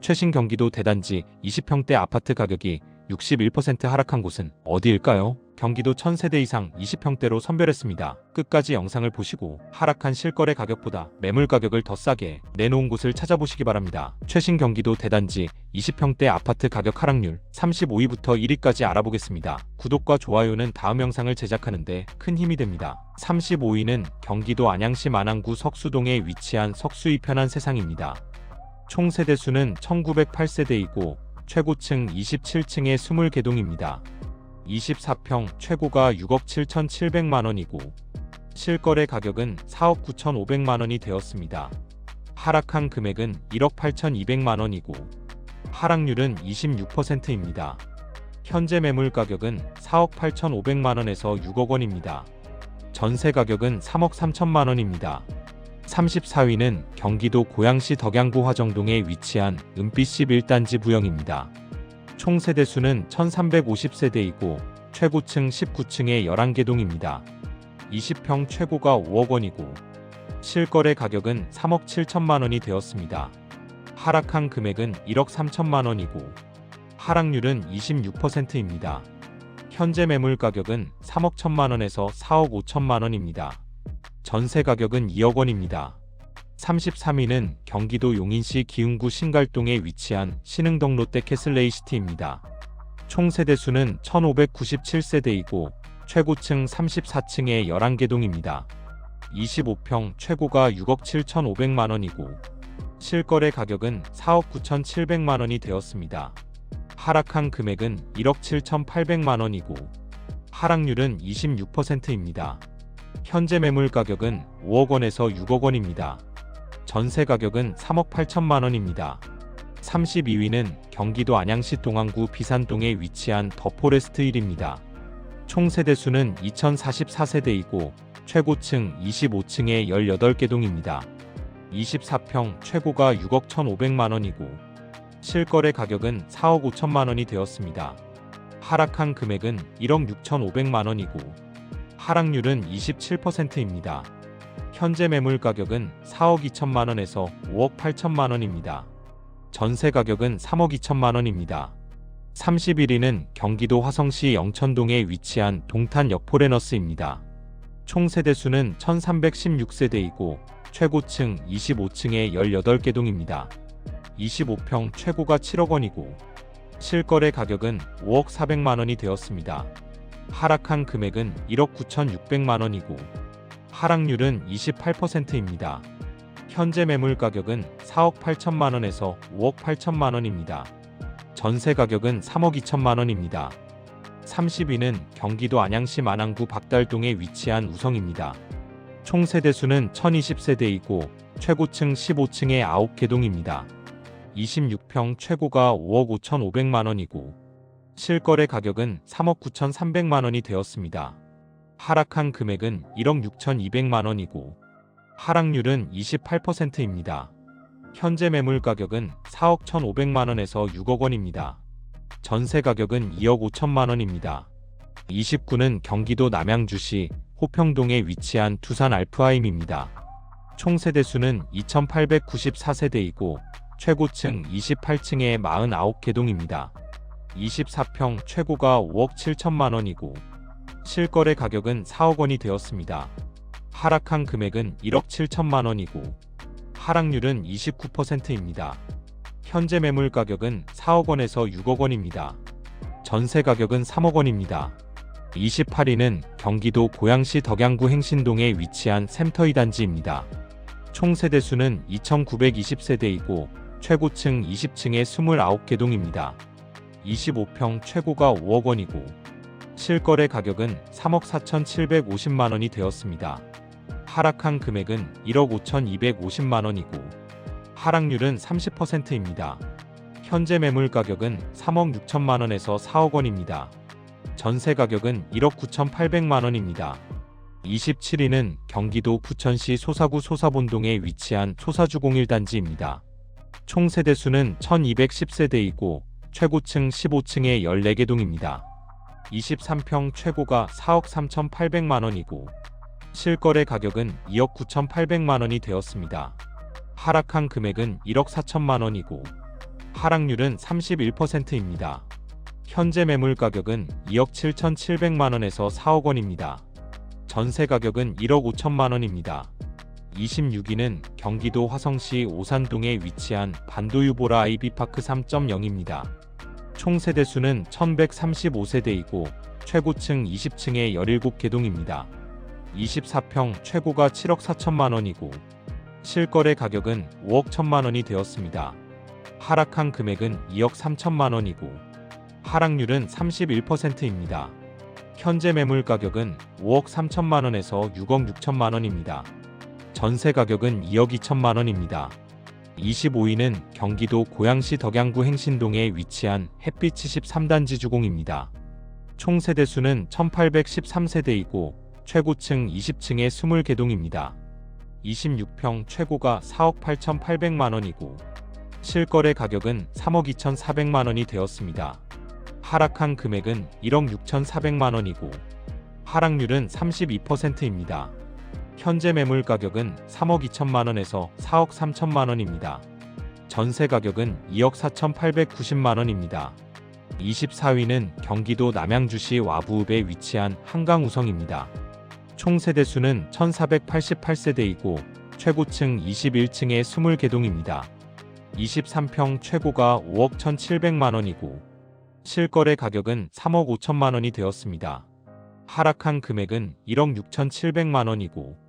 최신 경기도 대단지 20평대 아파트 가격이 61% 하락한 곳은 어디일까요? 경기도 1000세대 이상 20평대로 선별했습니다. 끝까지 영상을 보시고 하락한 실거래 가격보다 매물 가격을 더 싸게 내놓은 곳을 찾아보시기 바랍니다. 최신 경기도 대단지 20평대 아파트 가격 하락률 35위부터 1위까지 알아보겠습니다. 구독과 좋아요는 다음 영상을 제작하는데 큰 힘이 됩니다. 35위는 경기도 안양시 만안구 석수동에 위치한 석수 이 편한 세상입니다. 총 세대수는 1908세대이고 최고층 27층의 20개동입니다. 24평 최고가 6억 7,700만 원이고 실거래 가격은 4억 9,500만 원이 되었습니다. 하락한 금액은 1억 8,200만 원이고 하락률은 26%입니다. 현재 매물 가격은 4억 8,500만 원에서 6억 원입니다. 전세 가격은 3억 3천만 원입니다. 34위는 경기도 고양시 덕양구 화정동에 위치한 은빛 11단지 부영입니다. 총 세대수는 1350세대이고 최고층 19층의 11개 동입니다. 20평 최고가 5억 원이고 실거래 가격은 3억 7천만 원이 되었습니다. 하락한 금액은 1억 3천만 원이고 하락률은 26%입니다. 현재 매물 가격은 3억 1천만 원에서 4억 5천만 원입니다. 전세 가격은 2억 원입니다. 33위는 경기도 용인시 기흥구 신갈동에 위치한 신흥동 롯데 캐슬레이시티입니다. 총 세대수는 1597세대이고 최고층 34층의 11개 동입니다. 25평 최고가 6억 7,500만 원이고 실거래 가격은 4억 9,700만 원이 되었습니다. 하락한 금액은 1억 7,800만 원이고 하락률은 26%입니다. 현재 매물 가격은 5억 원에서 6억 원입니다. 전세 가격은 3억 8천만 원입니다. 32위는 경기도 안양시 동안구 비산동에 위치한 더 포레스트 1입니다. 총 세대 수는 2044세대이고 최고층 25층의 18개 동입니다. 24평 최고가 6억 1,500만 원이고 실거래 가격은 4억 5천만 원이 되었습니다. 하락한 금액은 1억 6,500만 원이고 하락률은 27%입니다. 현재 매물 가격은 4억 2천만 원에서 5억 8천만 원입니다. 전세 가격은 3억 2천만 원입니다. 31위는 경기도 화성시 영천동에 위치한 동탄 역 포레너스입니다. 총 세대 수는 1316세대이고 최고층 25층의 18개 동입니다. 25평 최고가 7억 원이고 실거래 가격은 5억 400만 원이 되었습니다. 하락한 금액은 1억 9,600만 원이고 하락률은 28%입니다. 현재 매물 가격은 4억 8천만 원에서 5억 8천만 원입니다. 전세 가격은 3억 2천만 원입니다. 30위는 경기도 안양시 만안구 박달동에 위치한 우성입니다. 총 세대수는 1020세대이고 최고층 15층의 9개 동입니다. 26평 최고가 5억 5,500만 원이고 실거래 가격은 3억 9,300만 원이 되었습니다. 하락한 금액은 1억 6,200만 원이고 하락률은 28%입니다. 현재 매물 가격은 4억 1,500만 원에서 6억 원입니다. 전세 가격은 2억 5천만 원입니다. 29는 경기도 남양주시 호평동에 위치한 두산 알프하임입니다. 총 세대 수는 2,894세대이고 최고층 28층의 49개 동입니다. 24평 최고가 5억 7천만 원이고 실거래 가격은 4억 원이 되었습니다. 하락한 금액은 1억 7천만 원이고 하락률은 29%입니다. 현재 매물 가격은 4억 원에서 6억 원입니다. 전세 가격은 3억 원입니다. 28위는 경기도 고양시 덕양구 행신동에 위치한 샘터이 단지입니다. 총 세대수는 2,920세대이고 최고층 20층의 29개 동입니다. 25평 최고가 5억 원이고 실거래 가격은 3억 4,750만 원이 되었습니다. 하락한 금액은 1억 5,250만 원이고 하락률은 30%입니다. 현재 매물 가격은 3억 6천만 원에서 4억 원입니다. 전세 가격은 1억 9,800만 원입니다. 27위는 경기도 부천시 소사구 소사본동에 위치한 소사주 01단지입니다. 총 세대수는 1210세대이고 최고층 15층의 14개 동입니다. 23평 최고가 4억 3,800만 원이고 실거래 가격은 2억 9,800만 원이 되었습니다. 하락한 금액은 1억 4천만 원이고 하락률은 31%입니다. 현재 매물 가격은 2억 7,700만 원에서 4억 원입니다. 전세 가격은 1억 5천만 원입니다. 26위는 경기도 화성시 오산동에 위치한 반도유보라 아이비파크 3.0입니다. 총 세대수는 1135세대이고 최고층 20층에 17개동입니다. 24평 최고가 7억 4천만 원이고 실거래 가격은 5억 1천만 원이 되었습니다. 하락한 금액은 2억 3천만 원이고 하락률은 31%입니다. 현재 매물 가격은 5억 3천만 원에서 6억 6천만 원입니다. 전세 가격은 2억 2천만 원입니다. 25위는 경기도 고양시 덕양구 행신동에 위치한 햇빛 73단지 주공입니다. 총 세대수는 1813세대이고 최고층 20층에 20개동입니다. 26평 최고가 4억 8,800만 원이고 실거래 가격은 3억 2,400만 원이 되었습니다. 하락한 금액은 1억 6,400만 원이고 하락률은 32%입니다. 현재 매물 가격은 3억 2천만 원에서 4억 3천만 원입니다. 전세 가격은 2억 4,890만 원입니다. 24위는 경기도 남양주시 와부읍에 위치한 한강우성입니다. 총 세대수는 1488세대이고 최고층 21층에 20개동입니다. 23평 최고가 5억 1,700만 원이고 실거래 가격은 3억 5천만 원이 되었습니다. 하락한 금액은 1억 6,700만 원이고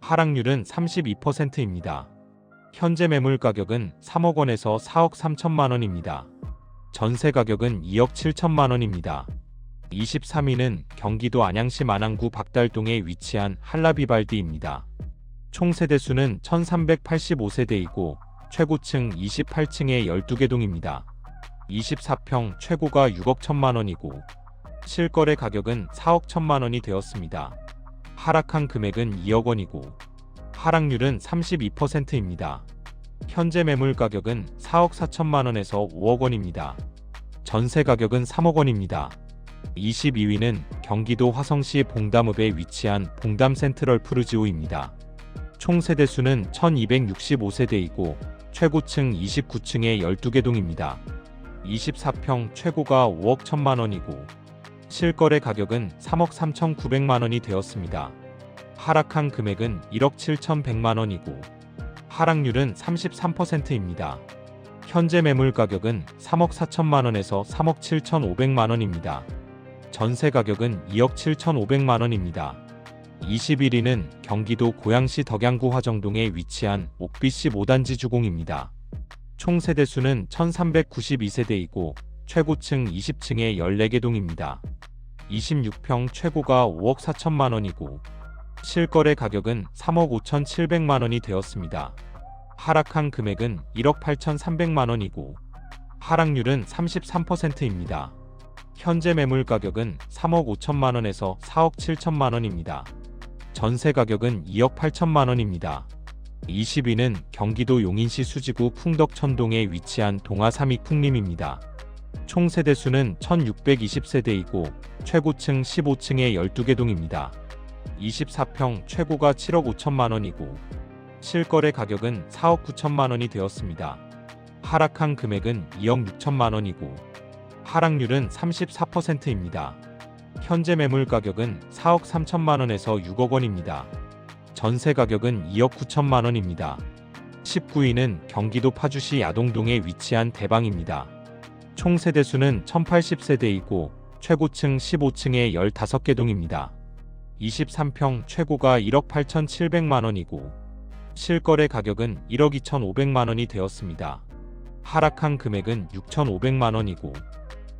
하락률은 32%입니다. 현재 매물 가격은 3억 원에서 4억 3천만 원입니다. 전세 가격은 2억 7천만 원입니다. 23위는 경기도 안양시 만안구 박달동에 위치한 한라비발디입니다. 총 세대수는 1385세대이고 최고층 28층에 12개 동입니다. 24평 최고가 6억 1천만 원이고 실거래 가격은 4억 1천만 원이 되었습니다. 하락한 금액은 2억 원이고 하락률은 32%입니다. 현재 매물 가격은 4억 4천만 원에서 5억 원입니다. 전세 가격은 3억 원입니다. 22위는 경기도 화성시 봉담읍에 위치한 봉담 센트럴 푸르지오입니다. 총 세대 수는 1265세대이고 최고층 29층에 12개 동입니다. 24평 최고가 5억 1천만 원이고 실거래 가격은 3억 3천9백만 원이 되었습니다. 하락한 금액은 1억 7천1백만 원이고 하락률은 33%입니다. 현재 매물 가격은 3억 4천만 원에서 3억 7천5백만 원입니다. 전세 가격은 2억 7천5백만 원입니다. 21위는 경기도 고양시 덕양구 화정동에 위치한 옥비씨 5단지 주공입니다. 총 세대수는 1392세대이고 최고층 20층에 14개 동입니다. 26평 최고가 5억 4천만 원이고 실거래 가격은 3억 5천 7백만 원이 되었습니다. 하락한 금액은 1억 8천 3백만 원이고 하락률은 33%입니다. 현재 매물 가격은 3억 5천만 원에서 4억 7천만 원입니다. 전세 가격은 2억 8천만 원입니다. 20위는 경기도 용인시 수지구 풍덕천동에 위치한 동아삼익 풍림입니다. 총 세대수는 1620세대이고 최고층 15층에 12개 동입니다. 24평 최고가 7억 5천만 원이고 실거래 가격은 4억 9천만 원이 되었습니다. 하락한 금액은 2억 6천만 원이고 하락률은 34%입니다. 현재 매물 가격은 4억 3천만 원에서 6억 원입니다. 전세 가격은 2억 9천만 원입니다. 19위는 경기도 파주시 야동동에 위치한 대방입니다. 총 세대수는 1080세대이고 최고층 15층에 15개 동입니다. 23평 최고가 1억 8,700만 원이고 실거래 가격은 1억 2,500만 원이 되었습니다. 하락한 금액은 6,500만 원이고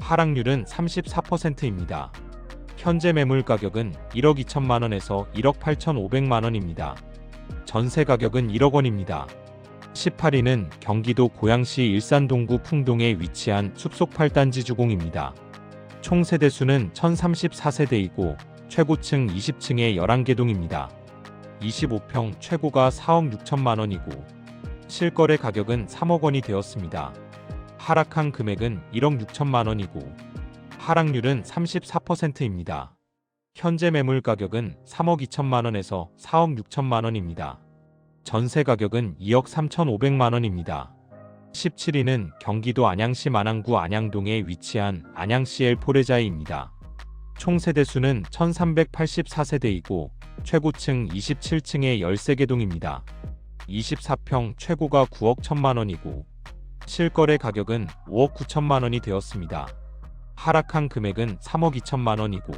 하락률은 34%입니다. 현재 매물 가격은 1억 2천만 원에서 1억 8,500만 원입니다. 전세 가격은 1억 원입니다. 18위는 경기도 고양시 일산동구 풍동에 위치한 숲속 8단지 주공입니다. 총 세대수는 1034세대이고 최고층 20층에 11개 동입니다. 25평 최고가 4억 6천만 원이고 실거래 가격은 3억 원이 되었습니다. 하락한 금액은 1억 6천만 원이고 하락률은 34%입니다. 현재 매물 가격은 3억 2천만 원에서 4억 6천만 원입니다. 전세 가격은 2억 3,500만 원입니다. 17위는 경기도 안양시 만안구 안양동에 위치한 안양시 엘포레자이입니다. 총 세대수는 1384세대이고 최고층 27층의 13개 동입니다. 24평 최고가 9억 1천만 원이고 실거래 가격은 5억 9천만 원이 되었습니다. 하락한 금액은 3억 2천만 원이고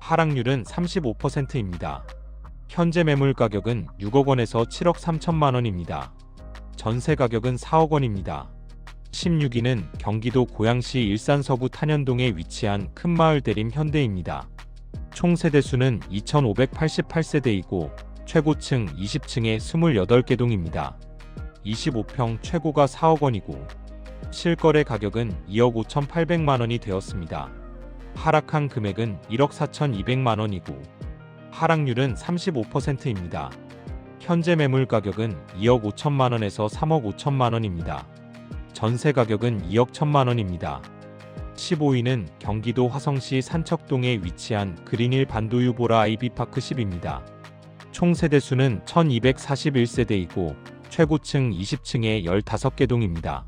하락률은 35%입니다. 현재 매물 가격은 6억 원에서 7억 3천만 원입니다. 전세 가격은 4억 원입니다. 16위는 경기도 고양시 일산서구 탄현동에 위치한 큰마을 대림 현대입니다. 총 세대 수는 2588세대이고 최고층 20층에 28개 동입니다. 25평 최고가 4억 원이고 실거래 가격은 2억 5,800만 원이 되었습니다. 하락한 금액은 1억 4,200만 원이고 하락률은 35%입니다. 현재 매물 가격은 2억 5천만 원에서 3억 5천만 원입니다. 전세 가격은 2억 1천만 원입니다. 15위는 경기도 화성시 산척동에 위치한 그린힐 반도유보라 아이비파크 10입니다. 총 세대수는 1241세대이고 최고층 20층에 15개 동입니다.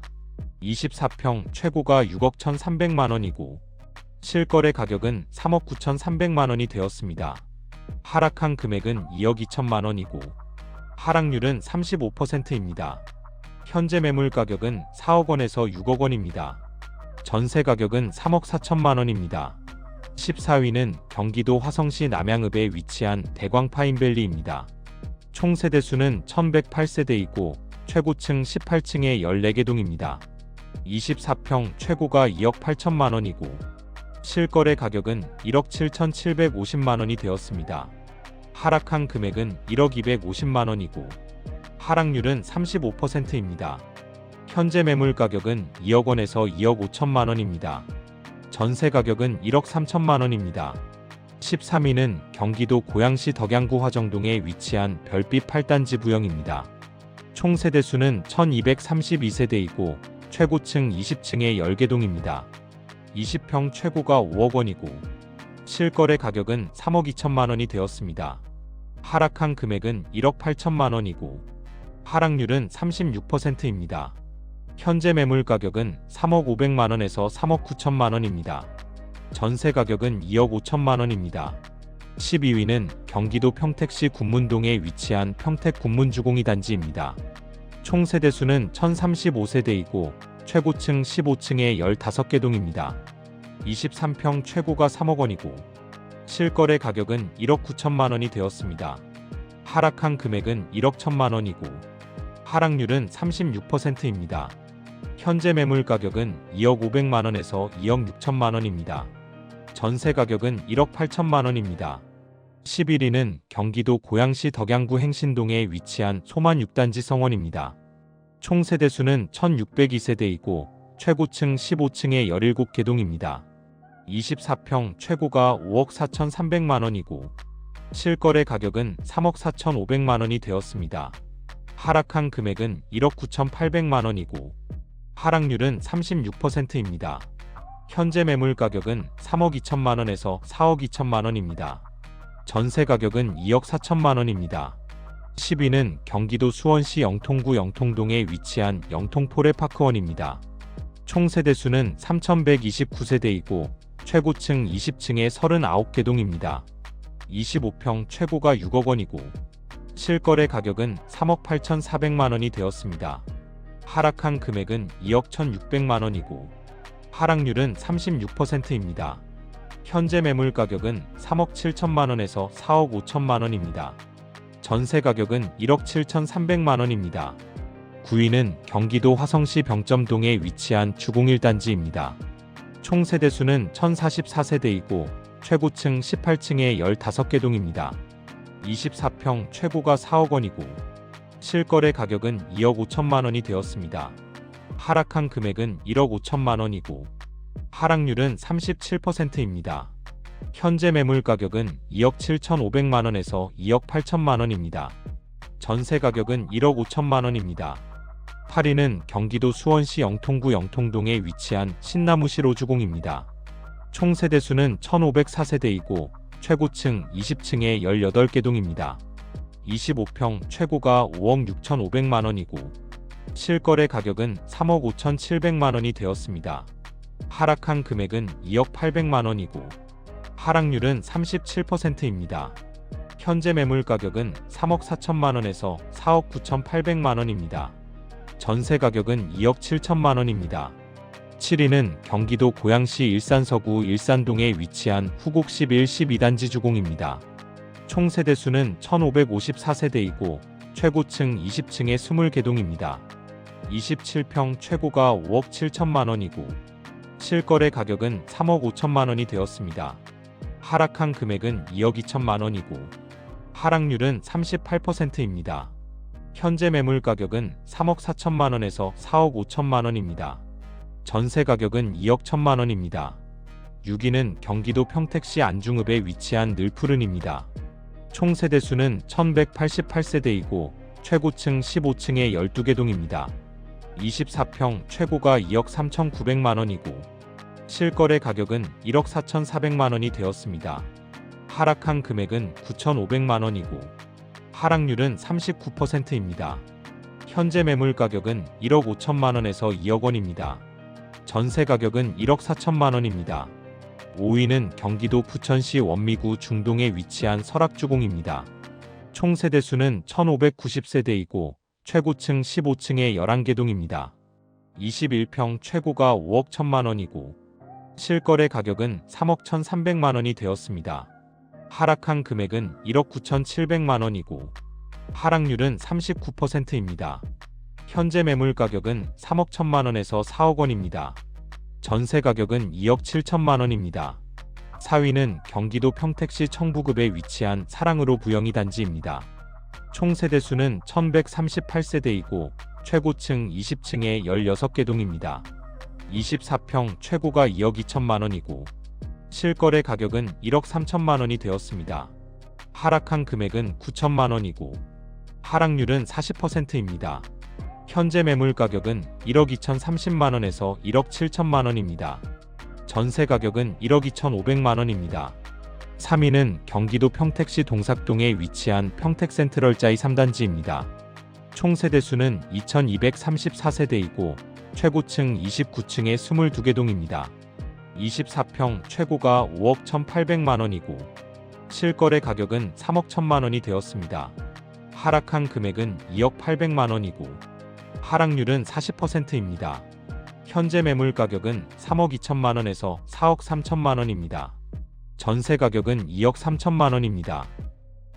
24평 최고가 6억 1,300만 원이고 실거래 가격은 3억 9,300만 원이 되었습니다. 하락한 금액은 2억 2천만 원이고 하락률은 35%입니다. 현재 매물 가격은 4억 원에서 6억 원입니다. 전세 가격은 3억 4천만 원입니다. 14위는 경기도 화성시 남양읍에 위치한 대광 파인밸리입니다. 총 세대 수는 1108세대이고 최고층 18층에 14개 동입니다. 24평 최고가 2억 8천만 원이고 실거래 가격은 1억 7,750만 원이 되었습니다. 하락한 금액은 1억 250만 원이고 하락률은 35%입니다. 현재 매물 가격은 2억 원에서 2억 5천만 원입니다. 전세 가격은 1억 3천만 원입니다. 13위는 경기도 고양시 덕양구 화정동에 위치한 별빛 8단지 부영입니다. 총 세대수는 1232세대이고 최고층 20층에 10개 동입니다. 20평 최고가 5억 원이고 실거래 가격은 3억 2천만 원이 되었습니다. 하락한 금액은 1억 8천만 원이고 하락률은 36%입니다. 현재 매물 가격은 3억 500만 원에서 3억 9천만 원입니다. 전세 가격은 2억 5천만 원입니다. 12위는 경기도 평택시 군문동에 위치한 평택 군문주공이 단지입니다. 총 세대수는 1035세대이고 최고층 15층에 15개 동입니다. 23평 최고가 3억 원이고 실거래 가격은 1억 9천만 원이 되었습니다. 하락한 금액은 1억 1천만 원이고 하락률은 36%입니다. 현재 매물 가격은 2억 500만 원에서 2억 6천만 원입니다. 전세 가격은 1억 8천만 원입니다. 11위는 경기도 고양시 덕양구 행신동에 위치한 소만 6단지 성원입니다. 총 세대수는 1602세대이고 최고층 15층에 17개 동입니다. 24평 최고가 5억 4,300만 원이고 실거래 가격은 3억 4,500만 원이 되었습니다. 하락한 금액은 1억 9,800만 원이고 하락률은 36%입니다. 현재 매물 가격은 3억 2천만 원에서 4억 2천만 원입니다. 전세 가격은 2억 4천만 원입니다. 10위는 경기도 수원시 영통구 영통동에 위치한 영통포레파크원입니다. 총 세대수는 3,129세대이고 최고층 20층에 39개 동입니다. 25평 최고가 6억 원이고 실거래 가격은 3억 8,400만 원이 되었습니다. 하락한 금액은 2억 1,600만 원이고 하락률은 36%입니다. 현재 매물 가격은 3억 7천만 원에서 4억 5천만 원입니다. 전세 가격은 1억 7천3백만 원입니다. 9위는 경기도 화성시 병점동에 위치한 주공일단지입니다. 총 세대수는 1044세대이고 최고층 18층에 15개 동입니다. 24평 최고가 4억 원이고 실거래 가격은 2억 5천만 원이 되었습니다. 하락한 금액은 1억 5천만 원이고 하락률은 37%입니다. 현재 매물 가격은 2억 7천5백만 원에서 2억 8천만 원입니다. 전세 가격은 1억 5천만 원입니다. 8위는 경기도 수원시 영통구 영통동에 위치한 신나무시 로주공입니다. 총 세대수는 1504세대이고 최고층 20층에 18개 동입니다. 25평 최고가 5억 6천5백만 원이고 실거래 가격은 3억 5,700만 원이 되었습니다. 하락한 금액은 2억 800만 원이고 하락률은 37%입니다. 현재 매물 가격은 3억 4천만 원에서 4억 9,800만 원입니다. 전세 가격은 2억 7천만 원입니다. 7위는 경기도 고양시 일산 서구 일산동에 위치한 후곡 11, 12단지 주공입니다. 총 세대 수는 1554세대이고 최고층 20층에 20개동입니다. 27평 최고가 5억 7천만 원이고 실거래 가격은 3억 5천만 원이 되었습니다. 하락한 금액은 2억 2천만 원이고 하락률은 38%입니다. 현재 매물 가격은 3억 4천만 원에서 4억 5천만 원입니다. 전세 가격은 2억 1천만 원입니다. 6위는 경기도 평택시 안중읍에 위치한 늘푸른입니다. 총 세대 수는 1188세대이고 최고층 15층에 12개 동입니다. 24평 최고가 2억 3,900만 원이고 실거래 가격은 1억 4,400만 원이 되었습니다. 하락한 금액은 9,500만 원이고 하락률은 39%입니다. 현재 매물 가격은 1억 5천만 원에서 2억 원입니다. 전세 가격은 1억 4천만 원입니다. 5위는 경기도 부천시 원미구 중동에 위치한 설악주공입니다. 총 세대 수는 1590세대이고 최고층 15층에 11개 동입니다. 21평 최고가 5억 1천만 원이고 실거래 가격은 3억 1,300만 원이 되었습니다. 하락한 금액은 1억 9,700만 원이고 하락률은 39%입니다. 현재 매물 가격은 3억 1천만 원에서 4억 원입니다. 전세 가격은 2억 7천만 원입니다. 4위는 경기도 평택시 청부급에 위치한 사랑으로 부영이 단지입니다. 총 세대 수는 1138세대이고 최고층 20층에 16개 동입니다. 24평 최고가 2억 2천만 원이고 실거래 가격은 1억 3천만 원이 되었습니다. 하락한 금액은 9천만 원이고 하락률은 40%입니다. 현재 매물 가격은 1억 2,030만 원에서 1억 7천만 원입니다. 전세 가격은 1억 2,500만 원입니다. 3위는 경기도 평택시 동삭동에 위치한 평택센트럴자이 3단지입니다. 총 세대수는 2,234세대이고 최고층 29층에 22개 동입니다. 24평 최고가 5억 1,800만 원이고 실거래 가격은 3억 1천만 원이 되었습니다. 하락한 금액은 2억 800만 원이고 하락률은 40%입니다. 현재 매물 가격은 3억 2천만 원에서 4억 3천만 원입니다. 전세 가격은 2억 3천만 원입니다.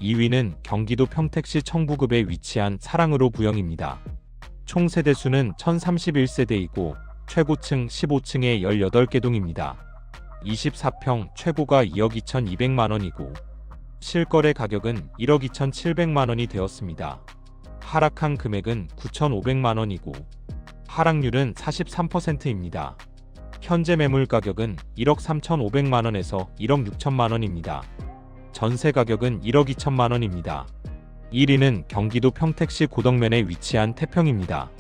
2위는 경기도 평택시 청부급에 위치한 사랑으로 부영입니다. 총 세대수는 1031세대이고 최고층 15층에 18개 동입니다. 24평 최고가 2억 2,200만 원이고 실거래 가격은 1억 2,700만 원이 되었습니다. 하락한 금액은 9,500만 원이고 하락률은 43%입니다. 현재 매물 가격은 1억 3,500만 원에서 1억 6천만 원입니다. 전세 가격은 1억 2천만 원입니다. 1위는 경기도 평택시 고덕면에 위치한 태평입니다.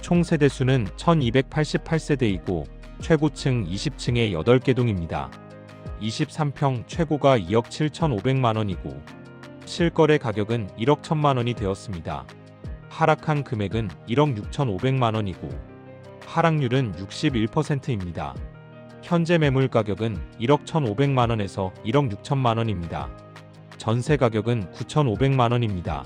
총 세대수는 1288세대이고 최고층 20층에 8개 동입니다. 23평 최고가 2억 7,500만 원이고 실거래 가격은 1억 1천만 원이 되었습니다. 하락한 금액은 1억 6,500만 원이고 하락률은 61%입니다. 현재 매물 가격은 1억 1,500만 원에서 1억 6천만 원입니다. 전세 가격은 9,500만 원입니다.